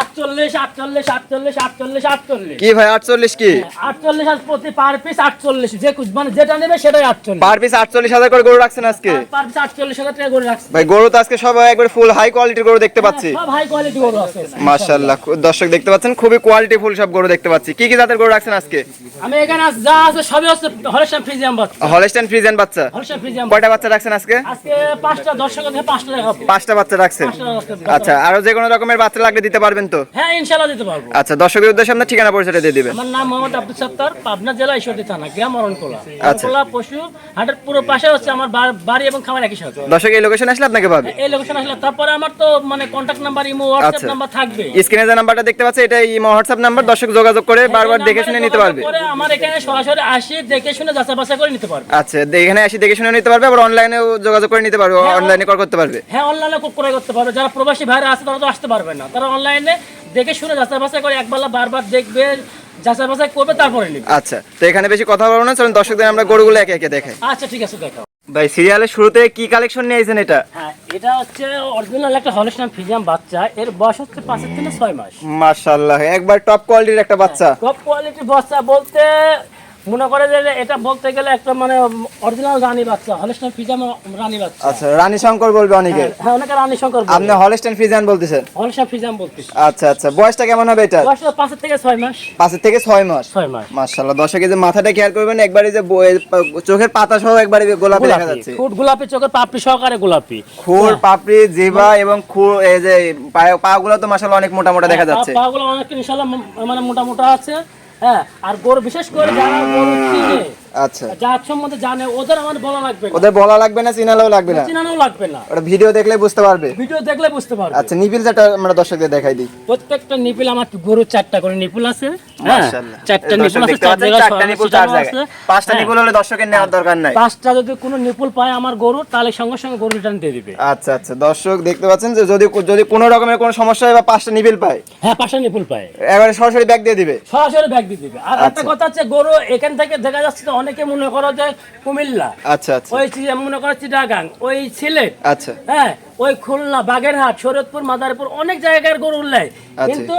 আটচল্লিশ আটচল্লিশ আটচল্লিশ আটচল্লিশ আটচল্লিশ। কি ভাই আটচল্লিশ কি? আটচল্লিশ প্রতি পার পিস আটচল্লিশ যে মানে যেটা নেবে সেটাই আটচল্লিশ। পার পিস আটচল্লিশ হাজার করে গরু রাখছেন আজকে? পার পিস আটচল্লিশ হাজার টাকা করে রাখছি। ভাই গরু তো আজকে সবাই একবার ফুল হাই কোয়ালিটির গরু দেখতে পাচ্ছি। সব হাই কোয়ালিটি গরু আছে। মাশাআল্লাহ দর্শক দেখতে পাচ্ছেন খুবই কোয়ালিটি ফুল সব গরু দেখতে পাচ্ছি। কি কি জাতের গরু রাখছেন আজকে? আমি এখানে যা আছে সবই হচ্ছে বাচ্চা। হলস্টাইন কয়টা বাচ্চা। রাখছেন আজকে? আজকে পাঁচটা দর্শক পাঁচটা পাঁচটা বাচ্চা রাখছেন। আচ্ছা আরও যে কোনো রকমের বাচ্চা লাগলে দিতে পারবেন তো? হ্যাঁ ইনশাল্লাহ দিতে পারব। আচ্ছা দর্শকের উদ্দেশ্যে আপনার ঠিকানা পরিচয়টা দিয়ে দিবেন। আমার নাম মোহাম্মদ আব্দুল সত্তার পাবনা জেলা ঈশ্বরদী থানা গ্রাম অরণকোলা। আচ্ছা। অরণকোলা পশু হাটের পুরো পাশে হচ্ছে আমার বাড়ি এবং খামার একই সাথে। দর্শক এই লোকেশন আসলে আপনাকে পাবে? এই লোকেশন আসলে তারপরে আমার তো মানে কন্ট্যাক্ট নাম্বার ইমো হোয়াটসঅ্যাপ আচ্ছা। নাম্বার থাকবে। স্ক্রিনে যে নাম্বারটা দেখতে পাচ্ছেন এটা ইমো হোয়াটসঅ্যাপ নাম্বার দর্শক যোগাযোগ করে বারবার দেখে শুনে নিতে পারবে। করে আমার এখানে সরাসরি আসি দেখে শুনে যাচাই বাছাই করে নিতে পারবে। আচ্ছা এখানে আসি দেখে শুনে নিতে পারবে আবার অনলাইনেও যোগাযোগ করে নিতে পারবে অনলাইনে কল করতে পারবে। হ্যাঁ অনলাইনে ক্রয় করতে পারবে। যারা প্রবাসী ভাইরা আছে তারা তো আসতে পারবে না। তারা অনলাইনে দেখে শুনে যাচাই বাছাই করে একবেলা বারবার দেখবে যাচাই বাছাই করবে তারপরে নিবে। আচ্ছা তো এখানে বেশি কথা বলব না চলুন দর্শকদের আমরা গরুগুলো একে একে দেখাই। আচ্ছা ঠিক আছে দেখো ভাই সিরিয়ালের শুরুতে কি কালেকশন নিয়েছেন এটা? হ্যাঁ এটা হচ্ছে অরিজিনাল একটা হলস্টাইন ফিজিয়াম বাচ্চা এর বয়স হচ্ছে পাঁচের থেকে ছয় মাস। মাশাআল্লাহ একবার টপ কোয়ালিটির একটা বাচ্চা। টপ কোয়ালিটির বাচ্চা বলতে মনে করে যে এটা বলতে গেলে একটা মানে অরিজিনাল রানী বাচ্চা হলস্টাইন রানী বাচ্চা। আচ্ছা রানী শঙ্কর বলবে অনেকে। হ্যাঁ অনেকে রানী শঙ্কর আপনি হলস্টেন ফ্রিজান বলতেছেন? হলস্টাইন ফিজিয়াম বলতেছি। আচ্ছা আচ্ছা বয়সটা কেমন হবে এটা বয়স পাঁচের থেকে ছয় মাস। পাঁচের থেকে ছয় মাস? ছয় মাস। মাশাআল্লাহ দর্শকের যে মাথাটা কেয়ার করবেন একবারে যে চোখের পাতা সহ একবারে গোলাপি দেখা যাচ্ছে। ফুট গোলাপি চোখের পাপড়ি সহকারে গোলাপি। খুর পাপড়ি জিবা এবং খুর এই যে পাগুলো তো মাশাআল্লাহ অনেক মোটা মোটা দেখা যাচ্ছে। পা গুলো অনেক ইনশাল্লাহ মানে মোটা মোটা আছে। হ্যাঁ আর গরু বিশেষ করে যারা গরু চিনে আচ্ছা। যার সম্বন্ধে জানে ওদের আমার বলা লাগবে ওদের বলা লাগবে না চিনালেও লাগবে না। চিনানো লাগবে না। ওটা ভিডিও দেখলে বুঝতে পারবে। ভিডিও দেখলে বুঝতে পারবে। আচ্ছা নিপিল যেটা আমরা দর্শকদের দেখাই দিই। প্রত্যেকটা নিপিল আমার গরুর চারটা করে নিপুল আছে হ্যাঁ, মাশাআল্লাহ। চারটা এই দর্শক আছে চার পাচ্ছেন, চারটা সরানো চার ছিটানো পাঁচটা হ্যাঁ, হলে দর্শকের নেওয়ার দরকার নাই। পাঁচটা যদি কোনো নিপুল পায় আমার গরু তাহলে সঙ্গে সঙ্গে গরু রিটার্ন দিয়ে দিবে। আচ্ছা আচ্ছা দর্শক দেখতে পাচ্ছেন যে যদি যদি কোনো রকমের কোনো সমস্যা হয় বা পাঁচটা নিপিল পায় হ্যাঁ পাঁচটা নিপুল পায়। এবারে সরাসরি ব্যাগ দিয়ে দিবে। সরাসরি ব্যাগ দিয়ে দিবে। আর একটা আচ্ছা। কথা হচ্ছে গরু এখান থেকে দেখা যাচ্ছে যে অনেকে মনে করো যে কুমিল্লা আচ্ছা আচ্ছা। ওই মনে করো চিটাগাং ওই সিলেট আচ্ছা। হ্যাঁ ওই খুলনা বাগেরহাট শরৎপুর মাদারপুর অনেক জায়গার গরু উল্লাই আচ্ছা। কিন্তু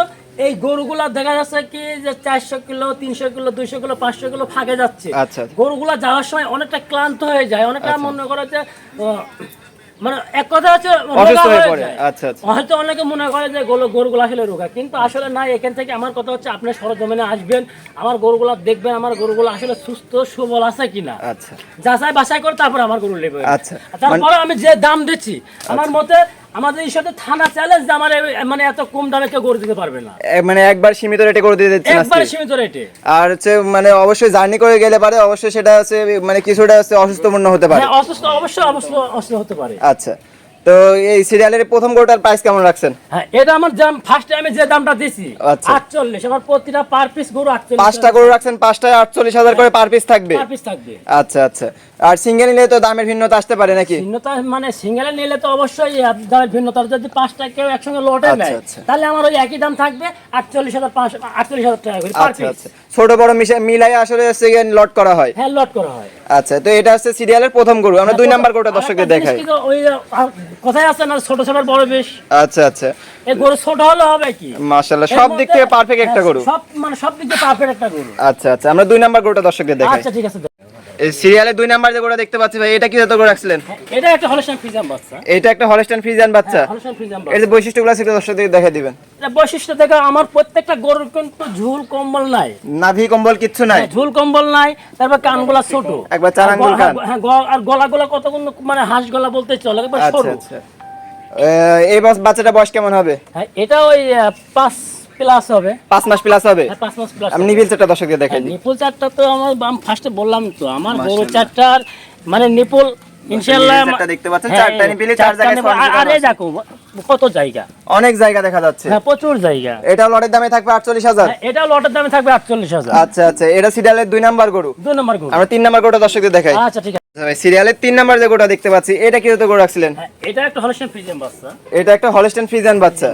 এই গরুগুলা দেখা যাচ্ছে কি যে চারশো কিলো তিনশো কিলো দুইশো কিলো পাঁচশো কিলো ফাঁকে যাচ্ছে। আচ্ছা। গরুগুলা যাওয়ার সময় অনেকটা ক্লান্ত হয়ে যায় অনেকটা মনে করে যে মানে এক কথা হচ্ছে অসুস্থ হয়ে পড়ে। আচ্ছা, আচ্ছা। হয়তো অনেকে মনে করে যে গরু- গরুগুলো আসলে রোগা কিন্তু আসলে না এখান থেকে আমার কথা হচ্ছে আপনি সরজমিনে আসবেন আমার গরুগুলো দেখবেন আমার গরুগুলো আসলে সুস্থ সুবল আছে কিনা আচ্ছা যাচাই বাছাই করে তারপর আমার গরু নেবে আচ্ছা। তারপরে আমি যে দাম দিচ্ছি আমার মতে আমাদের এই সাথে থানা চ্যালেঞ্জ যে আমার মানে এত কম দামে কেউ করে দিতে পারবে না। মানে একবার সীমিত রেটে করে দিয়ে দিচ্ছে একবার সীমিত রেটে আর হচ্ছে মানে অবশ্যই জার্নি করে গেলে পারে অবশ্যই সেটা হচ্ছে মানে কিছুটা হচ্ছে অসুস্থপূর্ণ হতে পারে। হ্যাঁ অসুস্থ অবশ্যই অবশ্য অসুস্থ হতে পারে। আচ্ছা। তো এই সিরিয়ালের প্রথম গরুটার প্রাইস কেমন রাখছেন? হ্যাঁ এটা আমার দাম ফার্স্ট টাইমে যে দামটা দিছি আচ্ছা। আটচল্লিশ আমার প্রতিটা পার পিস গরু আটচল্লিশ পাঁচটা গরু রাখছেন পাঁচটায় আটচল্লিশ হাজার করে পার পিস থাকবে? পার পিস থাকবে। আচ্ছা আচ্ছা। আর সিঙ্গেল নিলে তো দামের ভিন্নতা আসতে পারে নাকি? ভিন্নতা মানে সিঙ্গেলে নিলে তো অবশ্যই দামের ভিন্নতা। যদি পাঁচটা কেউ একসঙ্গে লটে আচ্ছা, নেয় আচ্ছা। তাহলে আমার ওই একই দাম থাকবে আটচল্লিশ হাজার পাঁচশো আটচল্লিশ হাজার টাকা করে পার আচ্ছা পিস আচ্ছা। ছোট বড় মিলাই আসলে সেকেন্ড লট করা হয়। হ্যাঁ লট করা হয়। আচ্ছা তো এটা হচ্ছে সিরিয়ালের প্রথম গরু। আমরা দুই নাম্বার গরুটা দর্শককে দেখাই। ওই কোথায় আছে না ছোট ছোট বড় বেশ? আচ্ছা আচ্ছা। এই গরু ছোট হলে হবে কি? মাশাআল্লাহ সব দিক থেকে পারফেক্ট একটা হ্যাঁ, গরু। সব মানে সব দিক থেকে পারফেক্ট একটা গরু। আচ্ছা আচ্ছা আমরা দুই নাম্বার গরুটা দর্শককে দেখাই। আচ্ছা ঠিক আছে সিরিয়ালে দুই নাম্বার যে গরুটা দেখতে পাচ্ছি ভাই এটা কি জাত গরু রাখছিলেন? এটা একটা হলস্টাইন ফ্রিজাম বাচ্চা। এটা একটা হলস্টাইন ফ্রিজিয়ান বাচ্চা। হলস্টাইন ফ্রিজাম বাচ্চা যে বৈশিষ্ট্যগুলো সেটা দর্শকদের দেখে দিবেন। এটা বৈশিষ্ট্য থেকে আমার প্রত্যেকটা গরুর কিন্তু ঝুল কম্বল নাই। নাভি কম্বল কিচ্ছু নাই। হ্যাঁ, ঝুল কম্বল নাই তারপর কানগুলা ছোট। একবার চার আঙ্গুল কান। হ্যাঁ আর গলা গলা কত মানে হাঁস গলা বলতে চলে একবার আচ্ছা সরু। আচ্ছা। আহ, এই বাচ্চাটা বয়স কেমন হবে? হ্যাঁ এটা ওই পাঁচ প্লাস হবে। পাঁচ মাস প্লাস হবে? হ্যাঁ পাঁচ মাস প্লাস আমি দর্শকদের দেখাই দিই। নিপুল চারটা তো আমার আমি ফার্স্টে বললাম তো আমার গরু চারটার মানে নিপুল ইনশাআল্লাহ চারটা দেখতে পাচ্ছেন, হ্যাঁ, চারটা নিপিলে চার জায়গায়। আর-। দেখো কত জায়গা। অনেক জায়গা দেখা যাচ্ছে। হ্যাঁ প্রচুর জায়গা। এটা লটের দামে থাকবে হ্যাঁ, এটা লটের দামে থাকবে আটচল্লিশ হাজার। আচ্ছা আচ্ছা এটা সিরিয়ালের দুই নাম্বার গরু। দুই নম্বর গরু। আমরা তিন নাম্বার গরুটা দর্শকদের দেখাই। আচ্ছা ঠিক আছে। সিরিয়ালের তিন নাম্বার যে গোটা দেখতে পাচ্ছি এটা কি রাখছিলেন? হ্যাঁ, এটা একটা হলস্টেন ফ্রিজিয়ান বাচ্চা। এটা একটা হলস্টেন ফ্রিজিয়ান বাচ্চা।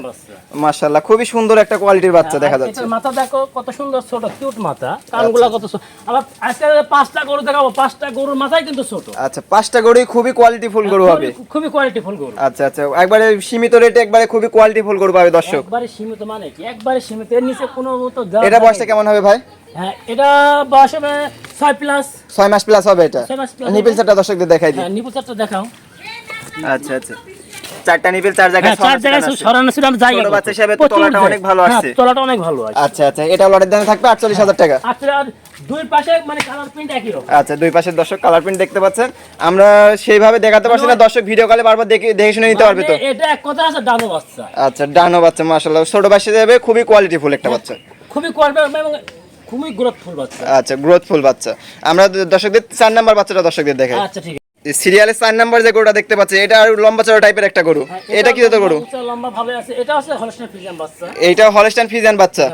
মাশাআল্লাহ খুবই সুন্দর একটা কোয়ালিটির বাচ্চা দেখা যাচ্ছে। মাথা দেখো কত সুন্দর ছোট কিউট মাথা। কানগুলা কত আবার আজকে পাঁচটা গরু দেখাবো পাঁচটা গরুর মাথায় কিন্তু ছোট। আচ্ছা পাঁচটা গরুই খুবই কোয়ালিটিফুল গরু হবে। খুবই- কোয়ালিটিফুল গরু। আচ্ছা আচ্ছা একবারে সীমিত রেটে একবারে খুবই কোয়ালিটিফুল গরু পাবে দর্শক। একবারে সীমিত মানে কি? একবারে সীমিত এর নিচে কোনো দেওয়া এটা বয়সটা কেমন হবে ভাই? হ্যাঁ এটা বয়স হবে ছয় প্লাস ছয় মাস প্লাস হবে এটা। নিপিল চারটা দর্শকদের দেখাই দিই। হ্যাঁ নিপু চারটা দেখাও। আচ্ছা আচ্ছা। চারটা নিপিল চার জায়গায় হ্যাঁ চার জায়গায় সরানো ছিল জায়গা বাচ্চা হিসাবে তো প্রচুর তলাটা জায়গা। অনেক ভালো আসছে। তলাটা অনেক ভালো আছে আচ্ছা আচ্ছা এটা লটের দামে থাকবে আটচল্লিশ হাজার টাকা। আচ্ছা দুই পাশে মানে কালার প্রিন্ট একই আচ্ছা দুই পাশের দর্শক কালার প্রিন্ট দেখতে পাচ্ছেন। আমরা সেইভাবে দেখাতে পারছি না। দর্শক ভিডিও কলে বারবার দেখে দেখে শুনে নিতে পারবে তো। মানে এটা এক কথা আছে ডানো বাচ্চা। আচ্ছা ডানো বাচ্চা মাশাআল্লাহ। ছোট বাচ্চা যাবে খুবই কোয়ালিটিফুল একটা বাচ্চা। খুবই কোয়ালিটি এবং খুবই গ্রোথফুল বাচ্চা। আচ্ছা গ্রোথফুল বাচ্চা। আমরা দর্শকদের চার নাম্বার বাচ্চাটা দর্শকদের দেখাই। আচ্ছা ঠিক আছে। সিরিয়ালের চার নাম্বার যে গরুটা দেখতে পাচ্ছি এটা আর লম্বা চড়া টাইপের একটা গরু। হ্যাঁ, এটা কি জাতের গরু? লম্বা ভাবে আছে। এটা হচ্ছে ফ্রিজিয়ান বাচ্চা। হলস্টাইন ফিজিয়ান বাচ্চা?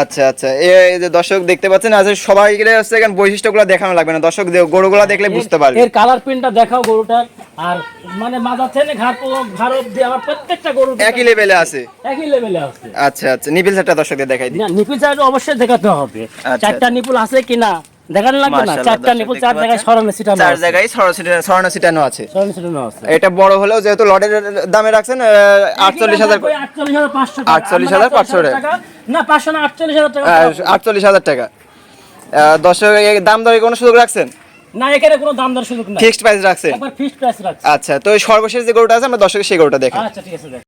আচ্ছা আচ্ছা। এই যে দর্শক দেখতে পাচ্ছেন আজ সবাই গেলে হচ্ছে এখানে বৈশিষ্ট্যগুলো দেখানো লাগবে না। দর্শক গরুগুলা দেখলে বুঝতে পারবে। এর কালার প্রিন্টটা দেখাও গরুটার। আর মানে মাথা থেকে ঘাট ঘাড় অব্দি আমার প্রত্যেকটা গরু একই লেভেলে আছে। একই লেভেলে আছে। আচ্ছা আচ্ছা। নিপিল সেটটা দর্শকদের দেখাই দিই। না, নিপুল চারটা অবশ্যই দেখাতে হবে। আচ্ছা, চারটা নিপুল আছে কিনা? দেখানো লাগবে না? চারটা চার জায়গায় সরানো চার। জায়গায় সরানো আছে। সরানো আছে। এটা বড় হলেও যেহেতু লটের দামে রাখছেন আটচল্লিশ হাজার ওই 48,500 টাকা। 48,500 আমরা টাকা। না পাঁচশো না আটচল্লিশ হাজার টাকা। আটচল্লিশ হাজার টাকা। আহ, দর্শক দাম দরে কোনো সুযোগ রাখছেন? না এখানে কোনো দাম দর সুযোগ নাই। ফিক্সড প্রাইস রাখছেন একবার ফিক্সড প্রাইস রাখছি। আচ্ছা তো সর্বশেষ যে গরুটা আছে আমরা দর্শকের সেই গরুটা দেখেন। আচ্ছা ঠিক আছে দেখ।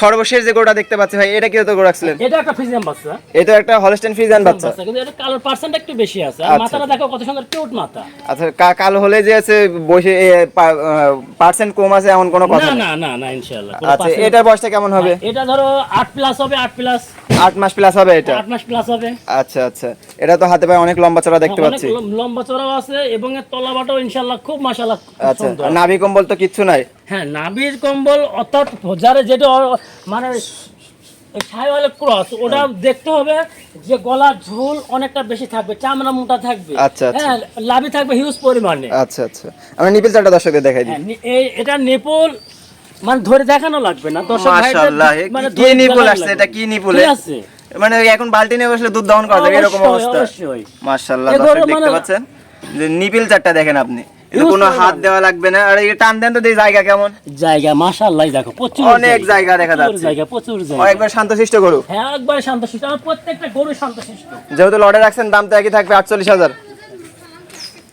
সর্বশেষ যে গরুটা দেখতে পাচ্ছি ভাই এটা কি তো গরু রাখছিলেন? এটা একটা ফিজিয়াম বাচ্চা। এটা একটা হলস্টেন ফ্রিজান বাচ্চা। কিন্তু এটা কালার পার্সেন্ট একটু বেশি আছে। আর আচ্ছা। মাথাটা দেখো কত সুন্দর কিউট মাথা। আচ্ছা কালো হলে যে আছে বসে পার্সেন্ট কম আছে এমন কোনো কথা না না না না ইনশাআল্লাহ আচ্ছা এটার বয়সটা কেমন হবে? এটা ধরো আট প্লাস হবে আট প্লাস আট মাস প্লাস হবে এটা? আট মাস প্লাস হবে। আচ্ছা আচ্ছা। এটা তো হাতে পায়ে অনেক লম্বা চড়া দেখতে পাচ্ছি। লম- লম্বা চড়াও আছে এবং এর তলাবাটাও ইনশাআল্লাহ খুব মাশাআল্লাহ খুব আচ্ছা আর নাভি কম্বল তো কিচ্ছু নাই? হ্যাঁ নাবির কম্বল অর্থাৎ যারা যেটা মানে ছাইওয়ালের ক্রস ওটা দেখতে হবে যে গলার ঝোল অনেকটা বেশি থাকবে চামড়া মোটা থাকবে। আচ্ছা, আচ্ছা। হ্যাঁ লাভি থাকবে হিউজ পরিমাণে। আচ্ছা আচ্ছা। আমরা নিপিল চারটা দর্শকদের দেখাই দিই। হ্যাঁ, এই- এটা নেপল মানে ধরে দেখানো লাগবে না। দর্শক মাশাআল্লাহ মানে কি আসছে এটা কি নিপুল আছে? মানে এখন বালতি নিয়ে বসলে দুধ দহন করা যায় এরকম অবস্থা। মাশাআল্লাহ দর্শক মানে দেখতে পাচ্ছেন? যে নিপিল চারটা দেখেন আপনি। কোনো হাত দেওয়া লাগবে না। আর টান দেন তো জায়গা কেমন? জায়গা মাশাআল্লাহ দেখো প্রচুর অনেক জায়গা। দেখা যাচ্ছে। জায়গা প্রচুর জায়গা। একবার গরু হ্যাঁ একবার আমার প্রত্যেকটা গরু যেহেতু লড়ে রাখছেন দাম তো একই থাকবে 48000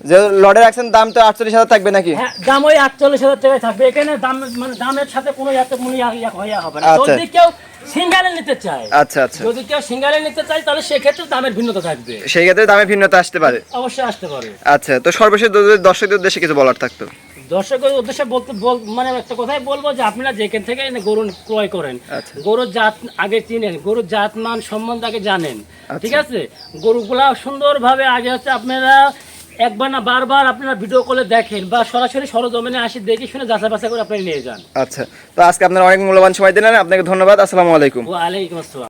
যে দাম তো আটচল্লিশ হাজার থাকবে নাকি? হ্যাঁ, দাম ওই আটচল্লিশ হাজার থাকবে। এখানে দাম মানে দামের সাথে কোনো হবে না। আচ্ছা। যদি কেউ নিতে চায় আচ্ছা আচ্ছা। যদি কেউ নিতে চায় তাহলে সেক্ষেত্রে দামের ভিন্নতা থাকবে। সেই ক্ষেত্রে দামের ভিন্নতা আসতে পারে। অবশ্যই আসতে পারে। আচ্ছা তো সর্বশেষ দর্শকদের উদ্দেশ্যে কিছু বলার থাকতো। দর্শকের উদ্দেশ্যে বলতে মানে একটা কথাই বলব যে আপনারা যেখান থেকে গরু ক্রয় করেন আচ্ছা। গরুর জাত আগে চিনেন গরুর জাত মান সম্বন্ধে আগে জানেন। আচ্ছা। ঠিক আছে? গরুগুলা সুন্দরভাবে আগে হচ্ছে আপনারা একবার না বারবার আপনারা ভিডিও কলে দেখেন বা সরাসরি সরজমিনে আসে দেখে শুনে যাচাই বাছাই করে আপনি নিয়ে যান। আচ্ছা তো আজকে আপনার অনেক মূল্যবান সময় দিলেন আপনাকে ধন্যবাদ আসসালামু আলাইকুম। ওয়া আলাইকুম আসসালাম।